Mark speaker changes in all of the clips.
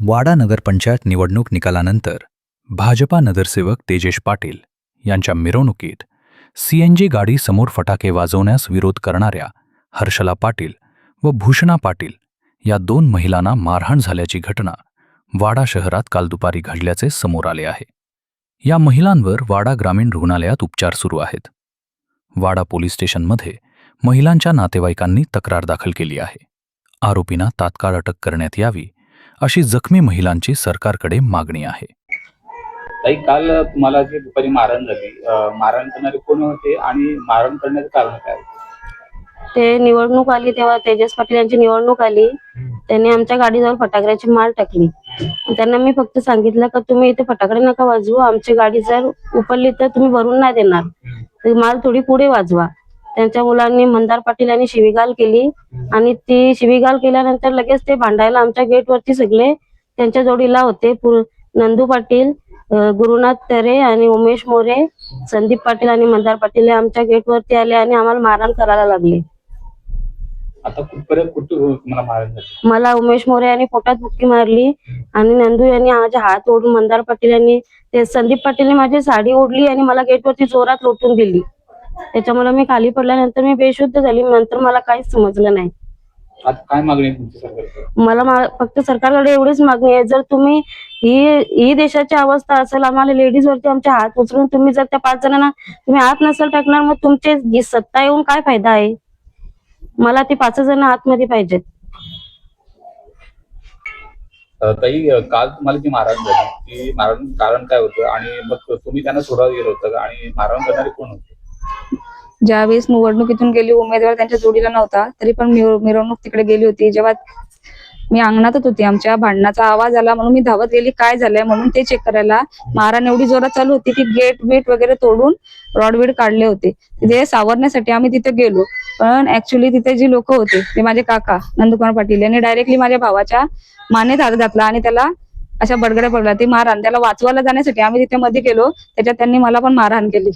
Speaker 1: वाडा नगरपंचायत निवडणूक निकालानंतर भाजपा नगरसेवक तेजेश पाटील यांच्या मिरवणुकीत सीएनजी गाडी समोर फटाके वाजवण्यास विरोध करणाऱ्या हर्षला पाटील व भूषणा पाटील या दोन महिलांना मारहाण झाल्याची घटना वाडा शहरात काल दुपारी घडल्याचे समोर आले आहे. या महिलांवर वाडा ग्रामीण रुग्णालयात उपचार सुरू आहेत. वाडा पोलीस स्टेशनमध्ये महिलांच्या नातेवाईकांनी तक्रार दाखल केली आहे. आरोपींना तात्काळ अटक करण्यात यावी अशी जखमी महिलांची सरकारकडे मागणी आहे.
Speaker 2: ताई काल तुम्हाला जी दुपारी मारहाण झाली अं, मारहाण करणारे कोण होते आणि मारहाण करण्याचं कारण काय?
Speaker 3: ते निवडणूक आली तेव्हा तेजस पाटील यांची निवडणूक आली. त्यांनी आमच्या गाडीजवळ फटाकड्याची माळ टाकली. त्यांना मी फक्त सांगितलं का तुम्ही इथे फटाकडे नका वाजवू आमची गाडी जर उपडली तर तुम्ही भरून नाही देणार. माल थोडी पुढे वाजवा. त्यांच्या मुलांनी मंदार पाटील यांनी शिवीगाळ केली. आणि ती शिवीगाळ केल्यानंतर लगेच ते भांडायला आमच्या गेटवरती सगळे त्यांच्या जोडीला होते. नंदू पाटील गुरुनाथ तरे आणि उमेश मोरे संदीप पाटील आणि मंदार पाटील हे आमच्या गेटवरती आले आणि आम्हाला मारहाण करायला लागले.
Speaker 2: आता कुठपर्यंत कुठे तुम्हाला मारहाण झाली?
Speaker 3: मला उमेश मोरे यांनी पोटात बुक्की मारली आणि नंदू यांनी माझे हात ओढून मंदार पाटील यांनी ते संदीप पाटीलने माझी साडी ओढली आणि मला गेटवरती जोरात लोटून दिली. त्याच्यामुळे मी खाली पडल्यानंतर मी बेशुद्ध झाली. नंतर मला काहीच समजलं नाही.
Speaker 2: आता काय मागणी आहे तुमची सरकारकडे?
Speaker 3: मला मा- फक्त सरकारकडे एवढीच मागणी आहे. जर तुम्ही ही ही देशाची अवस्था असेल आम्हाला लेडीज वरती आमचे हात उचलून तुम्ही जर त्या पाच जणांना तुम्ही हात नसेल टाकणार मग तुमचे जी सत्ता येऊन काय फायदा आहे? मला ती पाच जण आतमध्ये पाहिजेत.
Speaker 2: अं, ताई अं, काल तुम्हाला जी मारहाण झाली ती मारहाण कारण काय होतं? आणि मग तुम्ही त्यांना सोडायला गेलं होतं का? आणि मारहाण करणारे कोण होते?
Speaker 4: ज्यावेळेस निवडणुकीतून गेली उमेदवार त्यांच्या जोडीला नव्हता तरी पण मिरवणूक तिकडे गेली होती. जेव्हा मी अंगणातच होती आमच्या भांडणाचा आवाज आला म्हणून मी धावत गेली. काय झालंय म्हणून ते चेक करायला. मारहाण एवढी जोरात चालू होती की गेट बीट वगैरे तोडून रॉडबीड काढले होते. तिथे सावरण्यासाठी आम्ही तिथे गेलो. पण ऍक्च्युली तिथे जी लोक होते ते माझे काका नंदकुमार पाटील यांनी डायरेक्टली माझ्या भावाच्या मानेत हात घातला आणि त्याला अशा बडगड्या पडला ती मारहाण त्याला वाचवायला जाण्यासाठी आम्ही तिथे मध्ये गेलो. त्याच्यात त्यांनी मला पण मारहाण केली.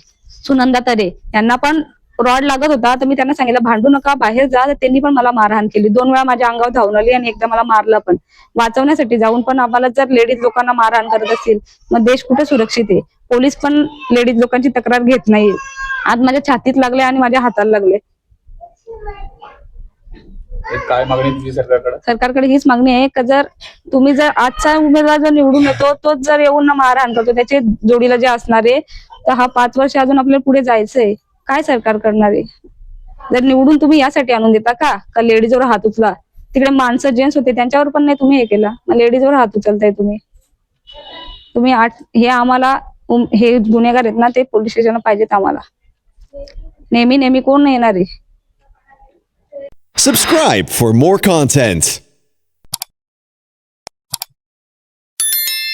Speaker 4: सुनंदा तरे यांना पण रॉड लागत होता तर मी त्यांना सांगितलं भांडू नका बाहेर जा. तर त्यांनी पण मला मारहाण केली. दोन वेळा माझ्या अंगावर धावून आली आणि एकदा मला मारलं पण. वाचवण्यासाठी जाऊन पण आम्हाला जर लेडीज लोकांना मारहाण करत असतील मग देश कुठे सुरक्षित आहे? पोलीस पण लेडीज लोकांची तक्रार घेत नाही. आज माझ्या छातीत लागले आणि माझ्या हाताला लागले.
Speaker 2: काय मागणी सरकारकडे?
Speaker 4: सरकारकडे हीच मागणी आहे का जर तुम्ही जर आजचा उमेदवार जर निवडून येतो तोच जर येऊन मारहाण करतो त्याचे जोडीला जे असणार आहे तर हा पाच वर्ष अजून आपल्याला पुढे जायचंय. काय सरकार करणार आहे? जर निवडून तुम्ही यासाठी आणून देता का? का लेडीजवर हात उचला? तिकडे माणसं जेंट्स होते त्यांच्यावर पण नाही तुम्ही हे केला. मग लेडीजवर हात उचलताय तुम्ही. तुम्ही आठ हे आम्हाला हे गुन्हेगार आहेत ना ते पोलीस स्टेशन पाहिजेत आम्हाला. नेहमी नेहमी कोण येणार आहे?
Speaker 5: Subscribe for more content